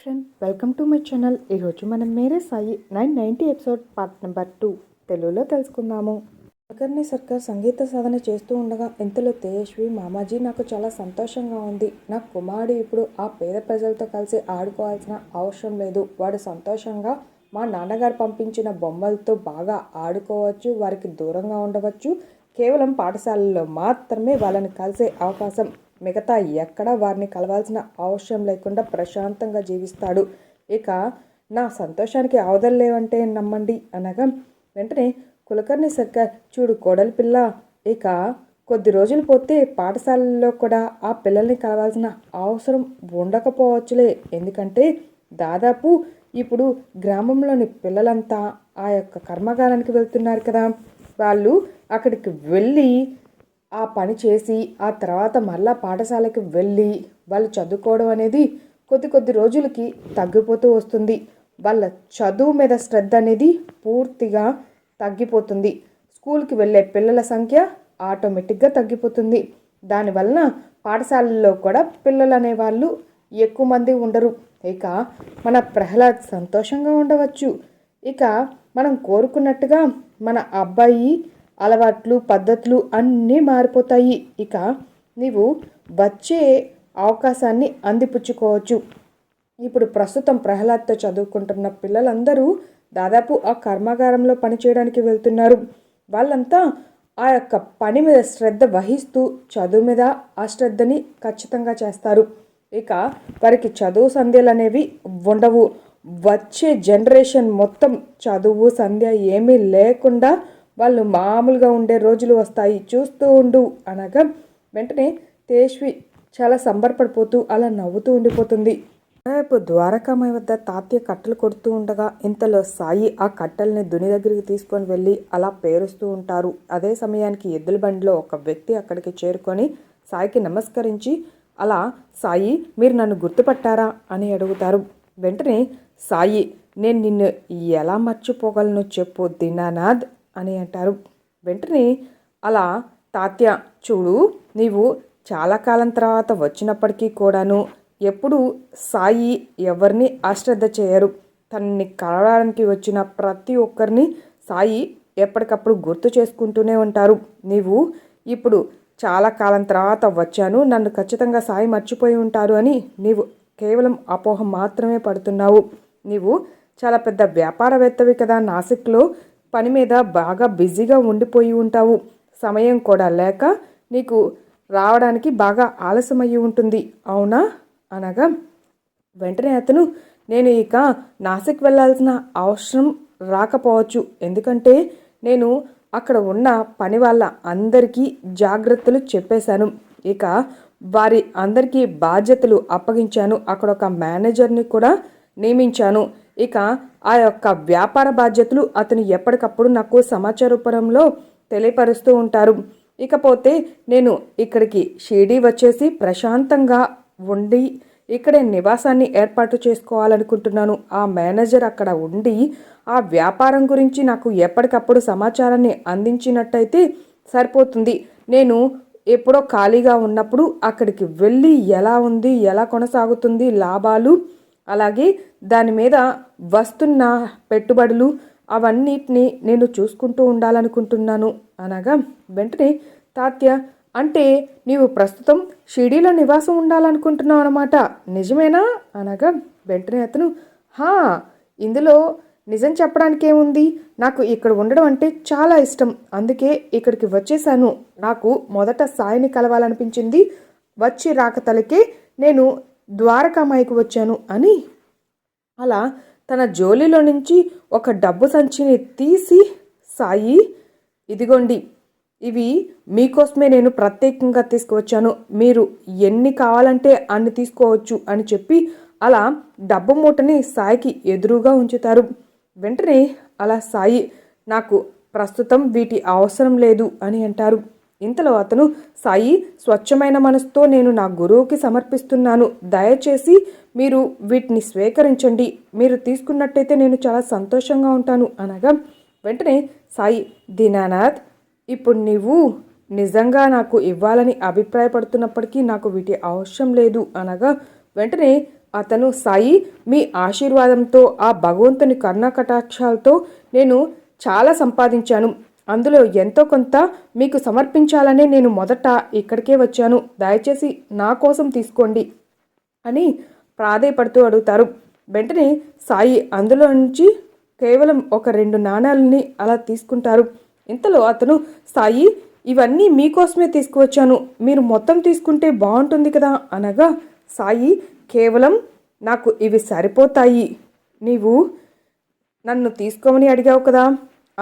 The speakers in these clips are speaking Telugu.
Friend welcome to my channel ఈరోజు మనం Mere Sai nine ninety episode part number two తెలుగులో తెలుసుకుందాము. ఒకరిని సర్కార్ సంగీత సాధన చేస్తూ ఉండగా ఇంతలో తేజస్వి మామాజీ నాకు చాలా సంతోషంగా ఉంది. నా కుమారుడు ఇప్పుడు ఆ పేద ప్రజలతో కలిసి ఆడుకోవాల్సిన అవసరం లేదు. వాడు సంతోషంగా మా నాన్నగారు పంపించిన బొమ్మలతో బాగా ఆడుకోవచ్చు వారికి దూరంగా ఉండవచ్చు. కేవలం పాఠశాలలో మాత్రమే వాళ్ళని కలిసే అవకాశం మిగతా ఎక్కడా వారిని కలవాల్సిన అవసరం లేకుండా ప్రశాంతంగా జీవిస్తాడు. ఇక నా సంతోషానికి అవధులు లేవంటే నమ్మండి అనగా వెంటనే కులకర్ణి సర్కార్ చూడు కోడలి పిల్ల. ఇక కొద్ది రోజులు పోతే పాఠశాలల్లో కూడా ఆ పిల్లల్ని కలవాల్సిన అవసరం ఉండకపోవచ్చులే. ఎందుకంటే దాదాపు ఇప్పుడు గ్రామంలోని పిల్లలంతా ఆ యొక్క కర్మగారానికి వెళ్తున్నారు కదా. వాళ్ళు అక్కడికి వెళ్ళి ఆ పని చేసి ఆ తర్వాత మళ్ళా పాఠశాలకి వెళ్ళి వాళ్ళు చదువుకోవడం అనేది కొద్ది కొద్ది రోజులకి తగ్గిపోతూ వస్తుంది. వాళ్ళ చదువు మీద శ్రద్ధ అనేది పూర్తిగా తగ్గిపోతుంది. స్కూల్కి వెళ్ళే పిల్లల సంఖ్య ఆటోమేటిక్గా తగ్గిపోతుంది. దానివలన పాఠశాలల్లో కూడా పిల్లలు అనేవాళ్ళు ఎక్కువ మంది ఉండరు. ఇక మన ప్రహ్లాద్ సంతోషంగా ఉండవచ్చు. ఇక మనం కోరుకున్నట్టుగా మన అబ్బాయి అలవాట్లు పద్ధతులు అన్నీ మారిపోతాయి. ఇక నీవు వచ్చే అవకాశాన్ని అందిపుచ్చుకోవచ్చు. ఇప్పుడు ప్రస్తుతం ప్రహ్లాద్తో చదువుకుంటున్న పిల్లలందరూ దాదాపు ఆ కర్మాగారంలో పనిచేయడానికి వెళ్తున్నారు. వాళ్ళంతా ఆ యొక్క పని మీద శ్రద్ధ వహిస్తూ చదువు మీద ఆ శ్రద్ధని ఖచ్చితంగా చేస్తారు. ఇక వారికి చదువు సంధ్యలు అనేవి ఉండవు. వచ్చే జనరేషన్ మొత్తం చదువు సంధ్య ఏమీ లేకుండా వాళ్ళు మామూలుగా ఉండే రోజులు వస్తాయి చూస్తూ ఉండు అనగా వెంటనే తేష్వి చాలా సంబరపడిపోతూ అలా నవ్వుతూ ఉండిపోతుంది. రేపు ద్వారకామయ్య వద్ద తాత్య కట్టలు కొడుతూ ఉండగా ఇంతలో సాయి ఆ కట్టెల్ని దుని దగ్గరికి తీసుకొని వెళ్ళి అలా పేరుస్తూ ఉంటారు. అదే సమయానికి ఎద్దుల బండిలో ఒక వ్యక్తి అక్కడికి చేరుకొని సాయికి నమస్కరించి అలా సాయి మీరు నన్ను గుర్తుపట్టారా? అని అడుగుతారు. వెంటనే సాయి నేను నిన్ను ఎలా మర్చిపోగలను చెప్పు దినానాథ్ అని అంటారు. వెంటనే అలా తాత్య చూడు నీవు చాలా కాలం తర్వాత వచ్చినప్పటికీ కూడాను ఎప్పుడు సాయి ఎవరిని అశ్రద్ధ చేయరు. తనని కలవడానికి వచ్చిన ప్రతి ఒక్కరిని సాయి ఎప్పటికప్పుడు గుర్తు చేసుకుంటూనే ఉంటారు. నీవు ఇప్పుడు చాలా కాలం తర్వాత వచ్చాను నన్ను ఖచ్చితంగా సాయి మర్చిపోయి ఉంటారు అని నీవు కేవలం అపోహ మాత్రమే పడుతున్నావు. నీవు చాలా పెద్ద వ్యాపారవేత్తవి కదా నాసిక్లో పని మీద బాగా బిజీగా ఉండిపోయి ఉంటావు. సమయం కూడా లేక నీకు రావడానికి బాగా ఆలస్యమయ్యి ఉంటుంది. అవునా? అనగా వెంటనే అతను నేను ఇక నాసిక్ వెళ్ళాల్సిన అవసరం రాకపోవచ్చు. ఎందుకంటే నేను అక్కడ ఉన్న పని వాళ్ళ అందరికీ జాగ్రత్తలు చెప్పేశాను. ఇక వారి అందరికీ బాధ్యతలు అప్పగించాను. అక్కడ ఒక మేనేజర్ని కూడా నియమించాను. ఇక ఆ యొక్క వ్యాపార బాధ్యతలు అతను ఎప్పటికప్పుడు నాకు సమాచార రూపంలో తెలియపరుస్తూ ఉంటారు. ఇకపోతే నేను ఇక్కడికి షిరిడి వచ్చేసి ప్రశాంతంగా ఉండి ఇక్కడే నివాసాన్ని ఏర్పాటు చేసుకోవాలనుకుంటున్నాను. ఆ మేనేజర్ అక్కడ ఉండి ఆ వ్యాపారం గురించి నాకు ఎప్పటికప్పుడు సమాచారాన్ని అందించినట్టయితే సరిపోతుంది. నేను ఎప్పుడో ఖాళీగా ఉన్నప్పుడు అక్కడికి వెళ్ళి ఎలా ఉంది ఎలా కొనసాగుతుంది లాభాలు అలాగే దాని మీద వస్తున్న పెట్టుబడులు అవన్నిటిని నేను చూసుకుంటూ ఉండాలనుకుంటున్నాను. అనగా వెంటనే తాత్య అంటే నీవు ప్రస్తుతం షిడీలో నివాసం ఉండాలనుకుంటున్నావు అనమాట నిజమేనా? అనగా వెంటనే అతను హా ఇందులో నిజం చెప్పడానికి ఏముంది నాకు ఇక్కడ ఉండడం అంటే చాలా ఇష్టం. అందుకే ఇక్కడికి వచ్చేసాను నాకు మొదట సాయిని కలవాలనిపించింది. వచ్చి రాకతలకే నేను ద్వారకామాయికి వచ్చాను అని అలా తన జోలిలో నుంచి ఒక డబ్బు సంచిని తీసి సాయి ఇదిగోండి ఇవి మీకోసమే నేను ప్రత్యేకంగా తీసుకువచ్చాను. మీరు ఎన్ని కావాలంటే అన్ని తీసుకోవచ్చు అని చెప్పి అలా డబ్బు మూటని సాయికి ఎదురుగా ఉంచుతారు. వెంటనే అలా సాయి నాకు ప్రస్తుతం వీటి అవసరం లేదు అని అంటారు. ఇంతలో అతను సాయి స్వచ్ఛమైన మనసుతో నేను నా గురువుకి సమర్పిస్తున్నాను. దయచేసి మీరు వీటిని స్వీకరించండి. మీరు తీసుకున్నట్టయితే నేను చాలా సంతోషంగా ఉంటాను. అనగా వెంటనే సాయి దీనానాథ్ ఇప్పుడు నీవు నిజంగా నాకు ఇవ్వాలని అభిప్రాయపడుతున్నప్పటికీ నాకు వీటి అవసరం లేదు. అనగా వెంటనే అతను సాయి మీ ఆశీర్వాదంతో ఆ భగవంతుని కర్ణకటాక్షాలతో నేను చాలా సంపాదించాను. అందులో ఎంతో కొంత మీకు సమర్పించాలనే నేను మొదట ఇక్కడికే వచ్చాను. దయచేసి నా కోసం తీసుకోండి అని ప్రాధేయపడుతూ అడుగుతారు. వెంటనే సాయి అందులో నుంచి కేవలం ఒక రెండు నాణాలని అలా తీసుకుంటారు. ఇంతలో అతను సాయి ఇవన్నీ మీకోసమే తీసుకువచ్చాను. మీరు మొత్తం తీసుకుంటే బాగుంటుంది కదా అనగా సాయి కేవలం నాకు ఇవి సరిపోతాయి. నీవు నన్ను తీసుకోమని అడిగావు కదా.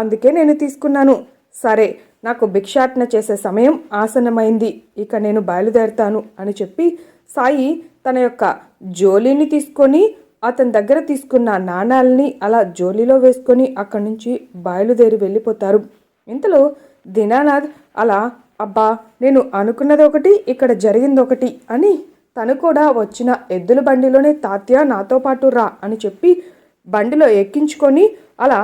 అందుకే నేను తీసుకున్నాను. సరే నాకు భిక్షాటన చేసే సమయం ఆసనమైంది ఇక నేను బయలుదేరుతాను అని చెప్పి సాయి తన యొక్క జోలీని తీసుకొని అతని దగ్గర తీసుకున్న నాణాలని అలా జోలీలో వేసుకొని అక్కడి నుంచి బయలుదేరి వెళ్ళిపోతారు. ఇంతలో దినానాథ్ అలా అబ్బా నేను అనుకున్నది ఒకటి ఇక్కడ జరిగింది ఒకటి అని తను కూడా వచ్చిన ఎద్దుల బండిలోనే తాత్య నాతో పాటు రా అని చెప్పి బండిలో ఎక్కించుకొని అలా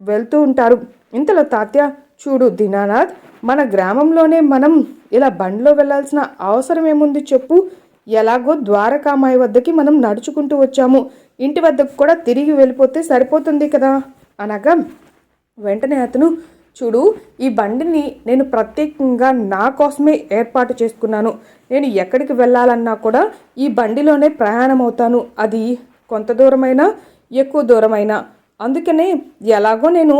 వెళ్తూ ఉంటారు. ఇంతలో తాత్య చూడు దినానాథ్ మన గ్రామంలోనే మనం ఇలా బండిలో వెళ్ళాల్సిన అవసరం ఏముంది చెప్పు. ఎలాగో ద్వారకామాయి వద్దకి మనం నడుచుకుంటూ వచ్చాము. ఇంటి వద్దకు కూడా తిరిగి వెళ్ళిపోతే సరిపోతుంది కదా? అనగా వెంటనే అతను చూడు ఈ బండిని నేను ప్రత్యేకంగా నా కోసమే ఏర్పాటు చేసుకున్నాను. నేను ఎక్కడికి వెళ్ళాలన్నా కూడా ఈ బండిలోనే ప్రయాణం అవుతాను అది కొంత దూరమైనా ఎక్కువ దూరమైనా. అందుకనే ఎలాగో నేను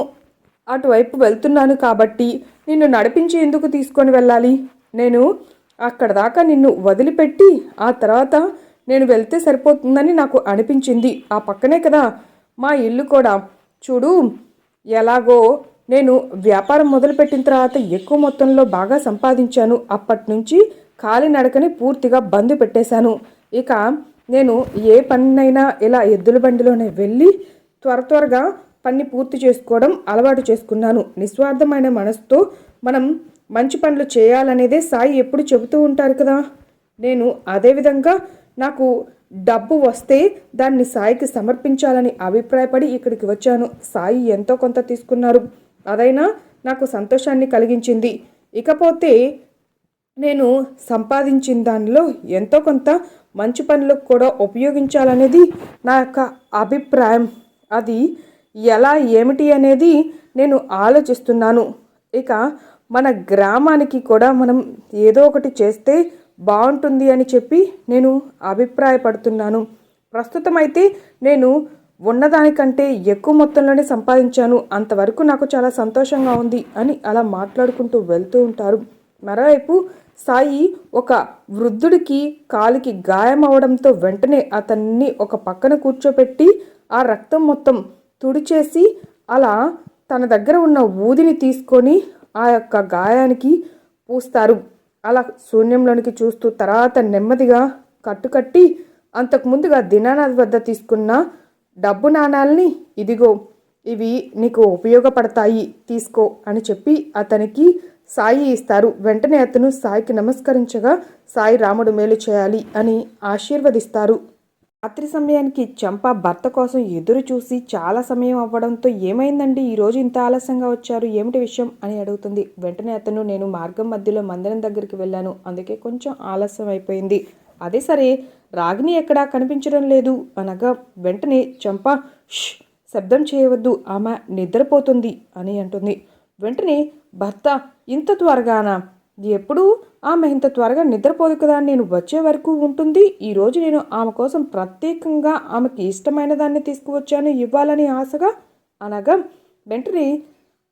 అటువైపు వెళ్తున్నాను కాబట్టి నిన్ను నడిపించి ఎందుకు తీసుకొని వెళ్ళాలి? నేను అక్కడ దాకా నిన్ను వదిలిపెట్టి ఆ తర్వాత నేను వెళ్తే సరిపోతుందని నాకు అనిపించింది. ఆ పక్కనే కదా మా ఇల్లు కూడా. చూడు ఎలాగో నేను వ్యాపారం మొదలుపెట్టిన తర్వాత ఎక్కువ మొత్తంలో బాగా సంపాదించాను. అప్పటి నుంచి కాలినడకని పూర్తిగా బంద్ పెట్టేశాను. ఇక నేను ఏ పనినైనా ఇలా ఎద్దుల బండిలోనే వెళ్ళి త్వర త్వరగా పని పూర్తి చేసుకోవడం అలవాటు చేసుకున్నాను. నిస్వార్థమైన మనసుతో మనం మంచి పనులు చేయాలనేదే సాయి ఎప్పుడు చెబుతూ ఉంటారు కదా. నేను అదేవిధంగా నాకు డబ్బు వస్తే దాన్ని సాయికి సమర్పించాలని అభిప్రాయపడి ఇక్కడికి వచ్చాను. సాయి ఎంతో కొంత తీసుకున్నారు. అదైనా నాకు సంతోషాన్ని కలిగించింది. ఇకపోతే నేను సంపాదించిన దానిలో ఎంతో కొంత మంచి పనులకు కూడా ఉపయోగించాలనేది నా యొక్క అభిప్రాయం. అది ఎలా ఏమిటి అనేది నేను ఆలోచిస్తున్నాను. ఇక మన గ్రామానికి కూడా మనం ఏదో ఒకటి చేస్తే బాగుంటుంది అని చెప్పి నేను అభిప్రాయపడుతున్నాను. ప్రస్తుతం అయితే నేను ఉన్నదానికంటే ఎక్కువ మొత్తంలోనే సంపాదించాను. అంతవరకు నాకు చాలా సంతోషంగా ఉంది అని అలా మాట్లాడుకుంటూ వెళ్తూ ఉంటారు. మరోవైపు సాయి ఒక వృద్ధుడికి కాలికి గాయం అవడంతో వెంటనే అతన్ని ఒక పక్కన కూర్చోపెట్టి ఆ రక్తం మొత్తం తుడిచేసి అలా తన దగ్గర ఉన్న ఊదిని తీసుకొని ఆ యొక్క గాయానికి పూస్తారు. అలా శూన్యంలోనికి చూస్తూ తర్వాత నెమ్మదిగా కట్టుకట్టి అంతకు ముందుగా దినానాథ్ వద్ద తీసుకున్న డబ్బు నాణాలని ఇదిగో ఇవి నీకు ఉపయోగపడతాయి తీసుకో అని చెప్పి అతనికి సాయి ఇస్తారు. వెంటనే అతను సాయికి నమస్కరించగా సాయి రాముడు మేలు చేయాలి అని ఆశీర్వదిస్తారు. రాత్రి సమయానికి చంప భర్త కోసం ఎదురు చూసి చాలా సమయం అవ్వడంతో ఏమైందండి? ఈరోజు ఇంత ఆలస్యంగా వచ్చారు ఏమిటి విషయం అని అడుగుతుంది. వెంటనే అతను నేను మార్గం మధ్యలో మందిరం దగ్గరికి వెళ్ళాను అందుకే కొంచెం ఆలస్యం అయిపోయింది. అదే సరే రాగిని ఎక్కడా కనిపించడం లేదు. అనగా వెంటనే చంప "ష్, శబ్దం చేయవద్దు ఆమె నిద్రపోతుంది అని అంటుంది. వెంటనే భర్త ఇంత త్వరగానా? ఎప్పుడూ ఆమె ఇంత త్వరగా నిద్రపోదు కదా నేను వచ్చే వరకు ఉంటుంది. ఈరోజు నేను ఆమె కోసం ప్రత్యేకంగా ఆమెకి ఇష్టమైన దాన్ని తీసుకువచ్చాను ఇవ్వాలని ఆశగా అనగా వెంటనే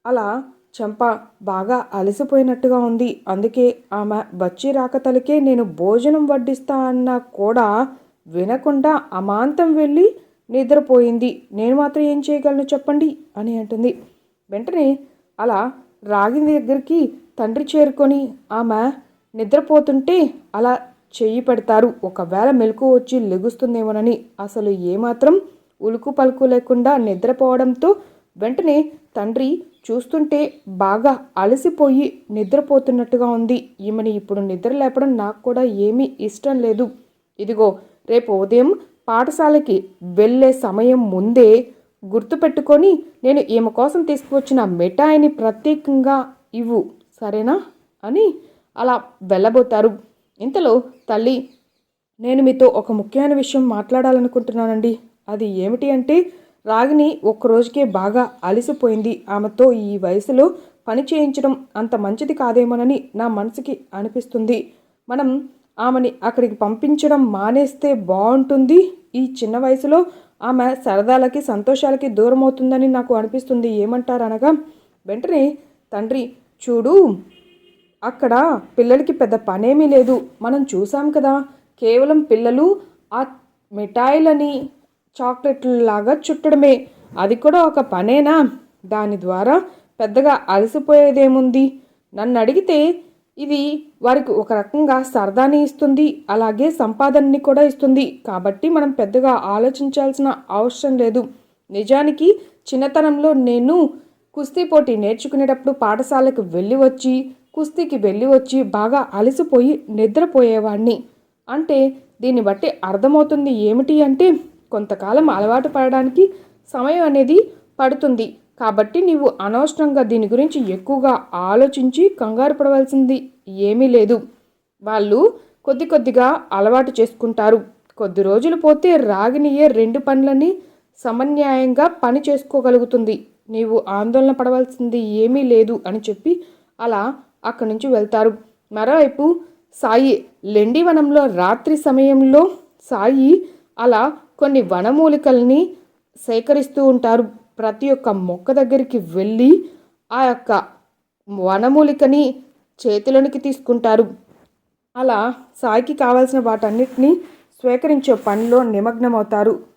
అలా చంప బాగా అలసిపోయినట్టుగా ఉంది. అందుకే ఆమె వచ్చి రాకతలకే నేను భోజనం వడ్డిస్తా అన్నా కూడా వినకుండా అమాంతం వెళ్ళి నిద్రపోయింది. నేను మాత్రం ఏం చేయగలను చెప్పండి? అని అంటుంది. వెంటనే అలా రాగిన దగ్గరికి తండ్రి చేరుకొని ఆమె నిద్రపోతుంటే అలా చెయ్యి పెడతారు. ఒకవేళ మెలకు వచ్చి లెగుస్తుందేమోనని అసలు ఏమాత్రం ఉలుకు పలుకు లేకుండా నిద్రపోవడంతో వెంటనే తండ్రి చూస్తుంటే బాగా అలసిపోయి నిద్రపోతున్నట్టుగా ఉంది. ఈమెని ఇప్పుడు నిద్ర లేపడం నాకు కూడా ఏమీ ఇష్టం లేదు. ఇదిగో రేపు ఉదయం పాఠశాలకి వెళ్ళే సమయం ముందే గుర్తుపెట్టుకొని నేను ఈమె కోసం తీసుకువచ్చిన మిఠాయిని ప్రత్యేకంగా ఇవ్వు. సరేనా? అని అలా వెళ్ళబోతారు. ఇంతలో తల్లి నేను మీతో ఒక ముఖ్యమైన విషయం మాట్లాడాలనుకుంటున్నానండి. అది ఏమిటి అంటే రాగిని ఒక్క రోజుకే బాగా అలసిపోయింది. ఆమెతో ఈ వయసులో పని చేయించడం అంత మంచిది కాదేమోనని నా మనసుకి అనిపిస్తుంది. మనం ఆమెని అక్కడికి పంపించడం మానేస్తే బాగుంటుంది. ఈ చిన్న వయసులో ఆమె సరదాలకి సంతోషాలకి దూరం అవుతుందని నాకు అనిపిస్తుంది. ఏమంటారనగా వెంటనే తండ్రి చూడు. అక్కడ పిల్లలకి పెద్ద పనేమీ లేదు. మనం చూసాం కదా కేవలం పిల్లలు ఆ మిఠాయిలని చాక్లెట్లలాగా చుట్టడమే. అది కూడా ఒక పనేనా? దాని ద్వారా పెద్దగా అలసిపోయేదేముంది? నన్ను అడిగితే ఇది వారికి ఒక రకంగా సరదాని ఇస్తుంది. అలాగే సంపాదనని కూడా ఇస్తుంది. కాబట్టి మనం పెద్దగా ఆలోచించాల్సిన అవసరం లేదు. నిజానికి చిన్నతనంలో నేను కుస్తీ పోటీ నేర్చుకునేటప్పుడు పాఠశాలకు వెళ్ళి వచ్చి కుస్తీకి వెళ్ళి వచ్చి బాగా అలసిపోయి నిద్రపోయేవాడిని అంటే దీన్ని బట్టి అర్థమవుతుంది ఏమిటి అంటే కొంతకాలం అలవాటు పడడానికి సమయం అనేది పడుతుంది. కాబట్టి నీవు అనవసరంగా దీని గురించి ఎక్కువగా ఆలోచించి కంగారు పడవలసింది ఏమీ లేదు. వాళ్ళు కొద్ది కొద్దిగా అలవాటు చేసుకుంటారు. కొద్ది రోజులు పోతే రాగినియే రెండు పనులని సమన్యాయంగా పని చేసుకోగలుగుతుంది. నీవు ఆందోళన పడవలసింది ఏమీ లేదు అని చెప్పి అలా అక్కడి నుంచి వెళ్తారు. మరోవైపు సాయి లెండివనంలో రాత్రి సమయంలో సాయి అలా కొన్ని వనమూలికల్ని సేకరిస్తూ ఉంటారు. ప్రతి ఒక్క మొక్క దగ్గరికి వెళ్ళి ఆ యొక్క వనమూలికని చేతిలోనికి తీసుకుంటారు. అలా సాయికి కావాల్సిన వాటన్నిటిని స్వీకరించే పనిలో నిమగ్నమవుతారు.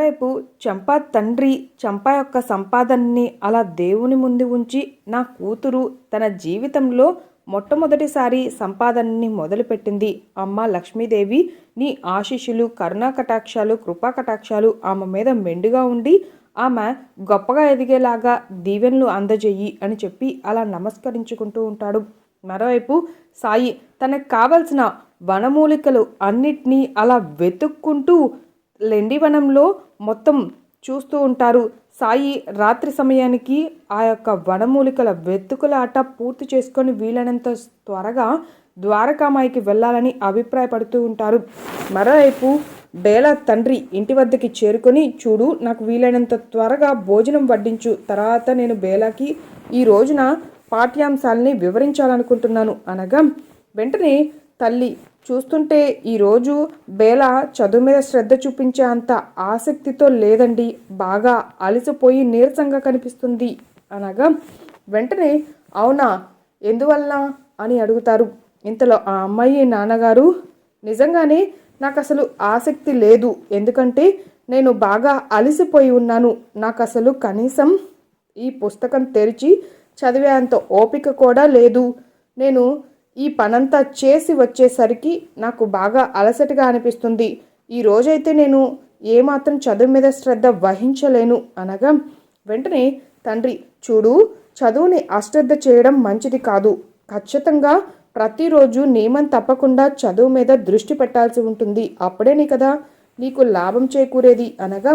మరోవైపు చంపా తండ్రి చంపా యొక్క సంపాదనని అలా దేవుని ముందు ఉంచి నా కూతురు తన జీవితంలో మొట్టమొదటిసారి సంపాదనని మొదలుపెట్టింది. అమ్మ లక్ష్మీదేవి నీ ఆశీస్సులు కరుణా కటాక్షాలు కృపా కటాక్షాలు ఆమె మీద మెండుగా ఉండి ఆమె గొప్పగా ఎదిగేలాగా దీవెనలు అందజేయి అని చెప్పి అలా నమస్కరించుకుంటూ ఉంటాడు. మరోవైపు సాయి తనకు కావలసిన వనమూలికలు అన్నిటినీ అలా వెతుక్కుంటూ లెండివనంలో మొత్తం చూస్తూ ఉంటారు. సాయి రాత్రి సమయానికి ఆ యొక్క వనమూలికల వెతుకులాట పూర్తి చేసుకొని వీలైనంత త్వరగా ద్వారకామాయికి వెళ్ళాలని అభిప్రాయపడుతూ ఉంటారు. మరోవైపు బేల తండ్రి ఇంటి వద్దకి చేరుకొని చూడు నాకు వీలైనంత త్వరగా భోజనం వడ్డించు. తర్వాత నేను బేలాకి ఈ రోజున పాఠ్యాంశాలని వివరించాలనుకుంటున్నాను. అనగా వెంటనే తల్లి. చూస్తుంటే ఈరోజు బేల చదువు మీద శ్రద్ధ చూపించే అంత ఆసక్తితో లేదండి. బాగా అలసిపోయి నీరసంగా కనిపిస్తుంది. అనగా వెంటనే అవునా? ఎందువల్ల? అని అడుగుతారు. ఇంతలో ఆ అమ్మాయి నాన్నగారు నిజంగానే నాకు అసలు ఆసక్తి లేదు. ఎందుకంటే నేను బాగా అలసిపోయి ఉన్నాను. నాకు అసలు కనీసం ఈ పుస్తకం తెరిచి చదివే అంత ఓపిక కూడా లేదు. నేను ఈ పనంతా చేసి వచ్చేసరికి నాకు బాగా అలసటగా అనిపిస్తుంది. ఈ రోజైతే నేను ఏమాత్రం చదువు మీద శ్రద్ధ వహించలేను అనగా వెంటనే తండ్రి చూడు చదువుని అశ్రద్ధ చేయడం మంచిది కాదు. ఖచ్చితంగా ప్రతిరోజు నియమం తప్పకుండా చదువు మీద దృష్టి పెట్టాల్సి ఉంటుంది. అప్పుడేనే కదా నీకు లాభం చేకూరేది అనగా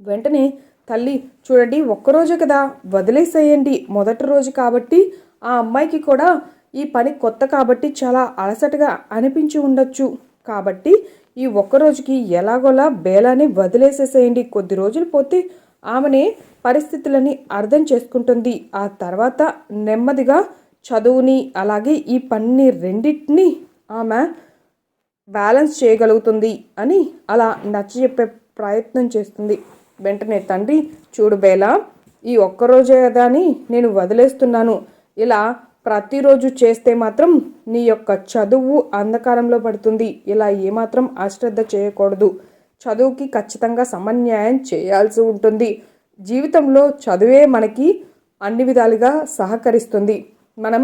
వెంటనే తల్లి చూడండి ఒక్కరోజే కదా వదిలేసేయండి మొదటి రోజు కాబట్టి ఆ అమ్మాయికి కూడా ఈ పని కొత్త కాబట్టి చాలా అలసటగా అనిపించి ఉండొచ్చు. కాబట్టి ఈ ఒక్కరోజుకి ఎలాగోలా బేలాని వదిలేసేసేయండి. కొద్ది రోజులు పోతే ఆమెనే పరిస్థితులని అర్థం చేసుకుంటుంది. ఆ తర్వాత నెమ్మదిగా చదువుని అలాగే ఈ పని రెండింటిని ఆమె బ్యాలెన్స్ చేయగలుగుతుంది అని అలా నచ్చజెప్పే ప్రయత్నం చేస్తుంది. వెంటనే తండ్రి చూడు బేలా ఈ ఒక్కరోజే కదా అని నేను వదిలేస్తున్నాను. ఇలా ప్రతిరోజు చేస్తే మాత్రం నీ యొక్క చదువు అంధకారంలో పడుతుంది. ఇలా ఏమాత్రం అశ్రద్ధ చేయకూడదు. చదువుకి ఖచ్చితంగా సమన్యాయం చేయాల్సి ఉంటుంది. జీవితంలో చదువే మనకి అన్ని విధాలుగా సహకరిస్తుంది. మనం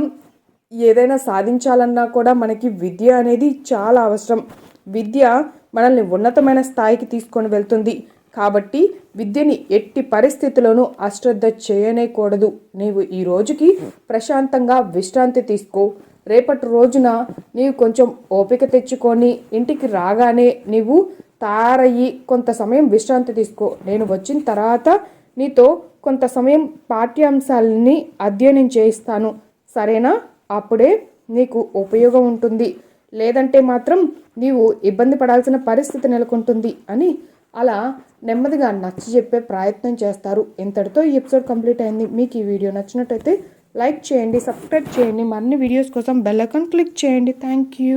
ఏదైనా సాధించాలన్నా కూడా మనకి విద్య అనేది చాలా అవసరం. విద్య మనల్ని ఉన్నతమైన స్థాయికి తీసుకొని వెళ్తుంది. కాబట్టి విద్యని ఎట్టి పరిస్థితుల్లోనూ అశ్రద్ధ చేయనేకూడదు. నీవు ఈ రోజుకి ప్రశాంతంగా విశ్రాంతి తీసుకో. రేపటి రోజున నీవు కొంచెం ఓపిక తెచ్చుకొని ఇంటికి రాగానే నీవు తయారయ్యి కొంత సమయం విశ్రాంతి తీసుకో. నేను వచ్చిన తర్వాత నీతో కొంత సమయం పాఠ్యాంశాలని అధ్యయనం చేయిస్తాను. సరేనా? అప్పుడే నీకు ఉపయోగం ఉంటుంది. లేదంటే మాత్రం నీవు ఇబ్బంది పడాల్సిన పరిస్థితి నెలకొంటుంది అని అలా నెమ్మదిగా నచ్చ చెప్పే ప్రయత్నం చేస్తారు. ఇంతటితో ఈ ఎపిసోడ్ కంప్లీట్ అయింది. మీకు ఈ వీడియో నచ్చినట్టయితే లైక్ చేయండి సబ్స్క్రైబ్ చేయండి. మరిన్ని వీడియోస్ కోసం బెల్ ఐకాన్ క్లిక్ చేయండి. Thank you.